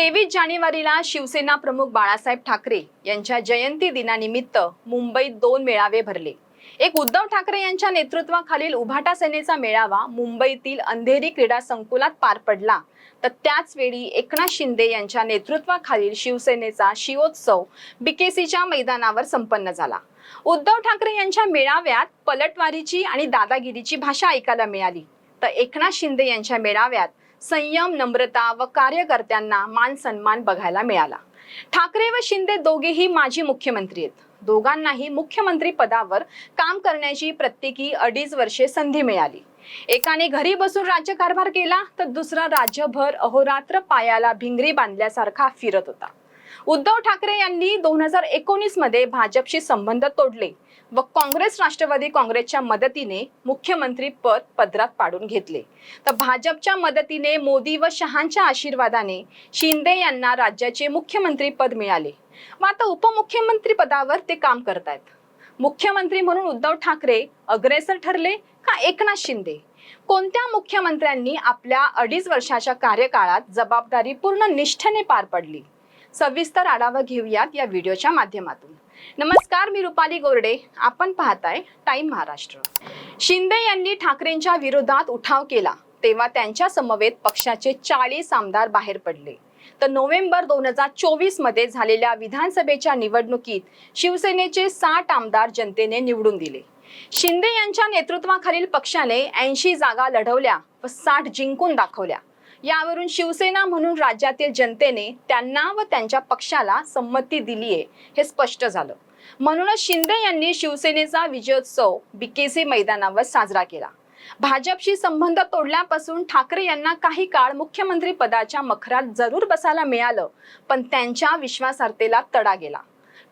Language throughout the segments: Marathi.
तेवीस जानेवारीला शिवसेना प्रमुख बाळासाहेब ठाकरे यांच्या जयंती दिनानिमित्त मुंबईत दोन मेळावे भरले. एक उद्धव ठाकरे यांच्या नेतृत्वाखालील उभाटा सेनेचा मेळावा मुंबईतील अंधेरी क्रीडा संकुलात पार पडला. तर त्याच वेळी एकनाथ शिंदे यांच्या नेतृत्वाखालील शिवसेनेचा शिवोत्सव बीकेसीच्या मैदानावर संपन्न झाला. उद्धव ठाकरे यांच्या मेळाव्यात पलटवारीची आणि दादागिरीची भाषा ऐकायला मिळाली. तर एकनाथ शिंदे यांच्या मेळाव्यात संयम नम्रता व कार्यकर्त्यांना मान सन्मान बघायला मिळाला. ठाकरे व शिंदे दोघेही माजी मुख्यमंत्री आहेत. दोघांनाही मुख्यमंत्री पदावर काम करण्याची प्रत्येकी अडीच वर्षे संधी मिळाली. एकाने घरी बसून राज्यकारभार केला तर दुसरा राज्यभर अहोरात्र पायाला भिंगरी बांधल्यासारखा फिरत होता. उद्धव ठाकरे यांनी दोन हजार एकोणीसमध्ये भाजपशी संबंध तोडले व काँग्रेस राष्ट्रवादी काँग्रेसच्या मदतीने मुख्यमंत्री पद पदरात पाडून घेतले. तर भाजपच्या मदतीने मोदी व शहांच्या आशीर्वादाने शिंदे यांना राज्याचे मुख्यमंत्री पद मिळाले. व आता उपमुख्यमंत्री पदावर ते काम करतायत. मुख्यमंत्री म्हणून उद्धव ठाकरे अग्रेसर ठरले का एकनाथ शिंदे? कोणत्या मुख्यमंत्र्यांनी आपल्या अडीच वर्षाच्या कार्यकाळात जबाबदारी पूर्ण निष्ठेने पार पडली? सविस्तर आढावा घेऊयात या व्हिडिओच्या माध्यमातून. नमस्कार मी रुपाली गोरडे. आपण पाहताय टाइम महाराष्ट्र. शिंदे यांनी ठाकरेंच्या विरोधात उठाव केला तेव्हा त्यांच्या समवेत पक्षाचे चाळीस आमदार बाहेर पडले. तर नोव्हेंबर दोन हजार चोवीसमध्ये झालेल्या विधानसभेच्या निवडणुकीत शिवसेनेचे साठ आमदार जनतेने निवडून दिले. शिंदे यांच्या नेतृत्वाखालील पक्षाने ऐंशी जागा लढवल्या व साठ जिंकून दाखवल्या. यावरून शिवसेना म्हणून राज्यातील जनतेने त्यांना व त्यांच्या पक्षाला संमती दिली आहे हे स्पष्ट झालं. म्हणूनच शिंदे यांनी शिवसेनेचा विजयोत्सव बीकेसी मैदानावर साजरा केला. भाजपशी संबंध तोडल्यापासून ठाकरे यांना काही काळ मुख्यमंत्री पदाच्या मखरात जरूर बसायला मिळालं पण त्यांच्या विश्वासार्हतेला तडा गेला.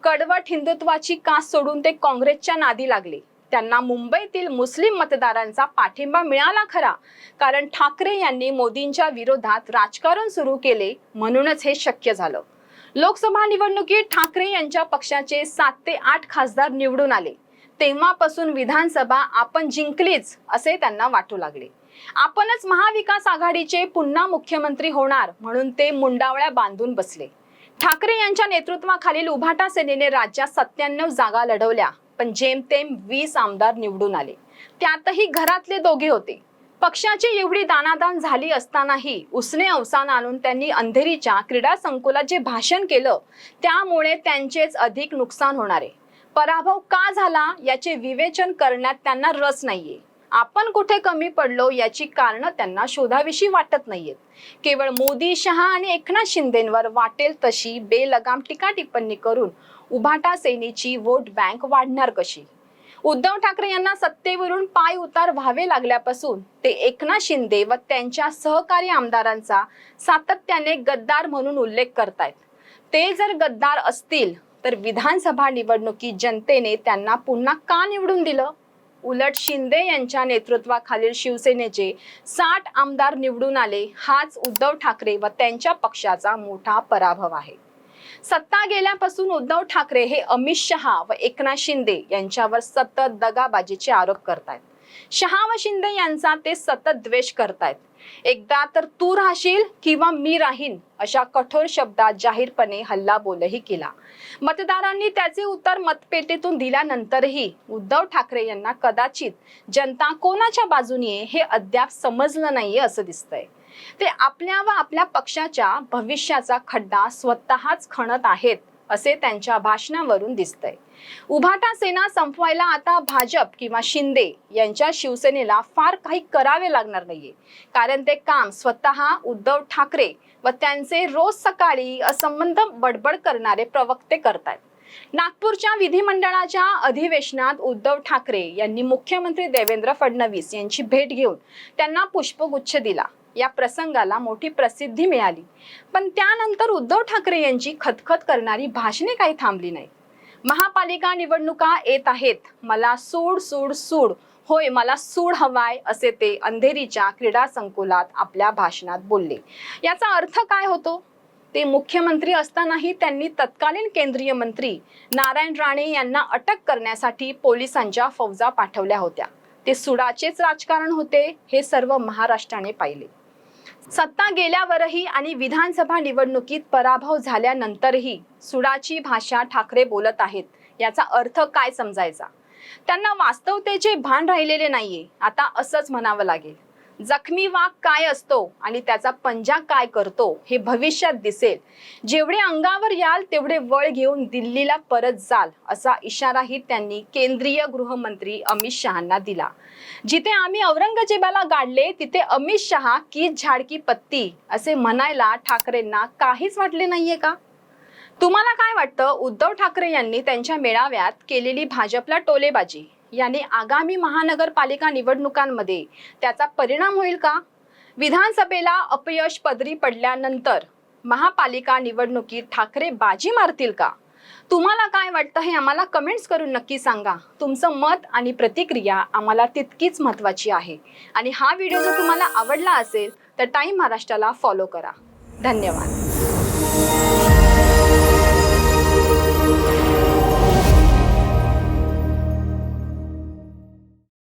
कडवट हिंदुत्वाची कास सोडून ते काँग्रेसच्या नादी लागले. त्यांना मुंबईतील मुस्लिम मतदारांचा पाठिंबा मिळाला खरा. कारण ठाकरे यांनी मोदींच्या विरोधात राजकारण सुरू केले म्हणूनच हे शक्य झालं. लोकसभा निवडणुकीत ठाकरे यांच्या पक्षाचे सात ते आठ खासदार निवडून आले. तेव्हापासून विधानसभा आपण जिंकलीच असे त्यांना वाटू लागले. आपणच महाविकास आघाडीचे पुन्हा मुख्यमंत्री होणार म्हणून ते मुंडावळ्या बांधून बसले. ठाकरे यांच्या नेतृत्वाखालील उभाटा सेनेने राज्यात सत्त्याण्णव जागा लढवल्या. पण जेमतेम वीस आमदार निवडून आले. त्यातही घरातले दोघे होते. पक्षाची एवढी दानादान झाली असतानाही उसने अवसान आणून त्यांनी अंधेरीच्या क्रीडा संकुलात जे भाषण केलं त्यामुळे त्यांचेच अधिक नुकसान होणार आहे. पराभव का झाला याचे विवेचन करण्यात त्यांना रस नाहीये. आपण कुठे कमी पडलो याची कारणं त्यांना शोधाविषयी वाटत नाहीयेत. केवळ मोदी शहा आणि एकनाथ शिंदेवर वाटेल तशी बेलगाम टीका टिप्पणी करून उभाटा सेनेची वोट बँक वाढणार कशी? उद्धव ठाकरे यांना सत्तेवरून पाय उतार व्हावे लागल्यापासून ते एकनाथ शिंदे व त्यांच्या सहकारी आमदारांचा सातत्याने गद्दार म्हणून उल्लेख करतायत. ते जर गद्दार असतील तर विधानसभा निवडणुकीत जनतेने त्यांना पुन्हा का निवडून दिलं? उलट शिंदे यांच्या नेतृत्वाखालील शिवसेनेचे साठ आमदार निवडून आले हाच उद्धव ठाकरे व त्यांच्या पक्षाचा मोठा पराभव आहे. सत्ता गेल्यापासून उद्धव ठाकरे हे अमित शहा व एकनाथ शिंदे यांच्यावर सतत दगाबाजीचे आरोप करतायत. शहा व शिंदे यांचा ते सतत द्वेष करतायत. एकदा तर तू राहशील किंवा मी राहीन अशा कठोर शब्दात जाहीरपणे हल्ला बोलही केला. मतदारांनी त्याचे उत्तर मतपेटीतून दिल्यानंतरही उद्धव ठाकरे यांना कदाचित जनता कोणाच्या बाजूने हे अद्याप समजलं नाहीये असं दिसतंय. ते आपल्या व आपल्या पक्षाच्या भविष्याचा खड्डा स्वतःच खणत आहेत असे त्यांच्या भाषणावरून दिसतंय. उभाटा सेना संपवायला आता भाजप किंवा शिंदे यांच्या शिवसेनेला फार काही करावे लागणार नाहीये. कारण ते काम स्वतः उद्धव ठाकरे व त्यांचे रोज सकाळी असंबंध बडबड करणारे प्रवक्ते करतायत. नागपूरच्या विधिमंडळाच्या अधिवेशनात उद्धव ठाकरे यांनी मुख्यमंत्री देवेंद्र फडणवीस यांची भेट घेऊन त्यांना पुष्पगुच्छ दिला. या प्रसंगाला मोठी प्रसिद्धी मिळाली. पण त्यानंतर उद्धव ठाकरे यांची खतखत करणारी भाषणे काही थांबली नाही. महापालिका निवडणुका येत आहेत. मला सूड सूड सूड. होय मला सूड हवाय असे ते अंधेरीच्या क्रीडा संकुलात आपल्या भाषणात बोलले. याचा अर्थ काय होतो? ते मुख्यमंत्री असतानाही त्यांनी तत्कालीन केंद्रीय मंत्री नारायण राणे यांना अटक करण्यासाठी पोलिसांच्या फौजा पाठवल्या होत्या. ते सुडाचेच राजकारण होते हे सर्व महाराष्ट्राने पाहिले. सत्ता गेल्यावरही आणि विधानसभा निवडणुकीत पराभव झाल्यानंतरही सुडाची भाषा ठाकरे बोलत आहेत. याचा अर्थ काय समजायचा? त्यांना वास्तवतेचे भान राहिलेले नाहीये. आता असंच म्हणावं लागेल. जखमी वाघ काय असतो आणि त्याचा पंजा काय करतो हे भविष्यात दिसेल. जेवढे अंगावर याल तेवढे वळ घेऊन दिल्लीला परत जाल असा इशाराही त्यांनी केंद्रीय गृहमंत्री अमित शहांना दिला. जिथे आम्ही औरंगजेबाला गाडले तिथे अमित शहा की झाडकी पत्ती असे म्हणायला ठाकरेंना काहीच वाटले नाहीये का? तुम्हाला काय वाटतं? उद्धव ठाकरे यांनी त्यांच्या मेळाव्यात केलेली भाजपला टोलेबाजी. यांनी आगामी महानगरपालिका निवडणुकांमध्ये त्याचा परिणाम होईल का? विधानसभेला अपयश पदरी पडल्यानंतर महापालिका निवडणुकीत ठाकरे बाजी मारतील का? तुम्हाला काय वाटतं हे आम्हाला कमेंट्स करून नक्की सांगा. तुमचं मत आणि प्रतिक्रिया आम्हाला तितकीच महत्त्वाची आहे. आणि हा व्हिडिओ जर तुम्हाला आवडला असेल तर टाईम महाराष्ट्राला फॉलो करा. धन्यवाद.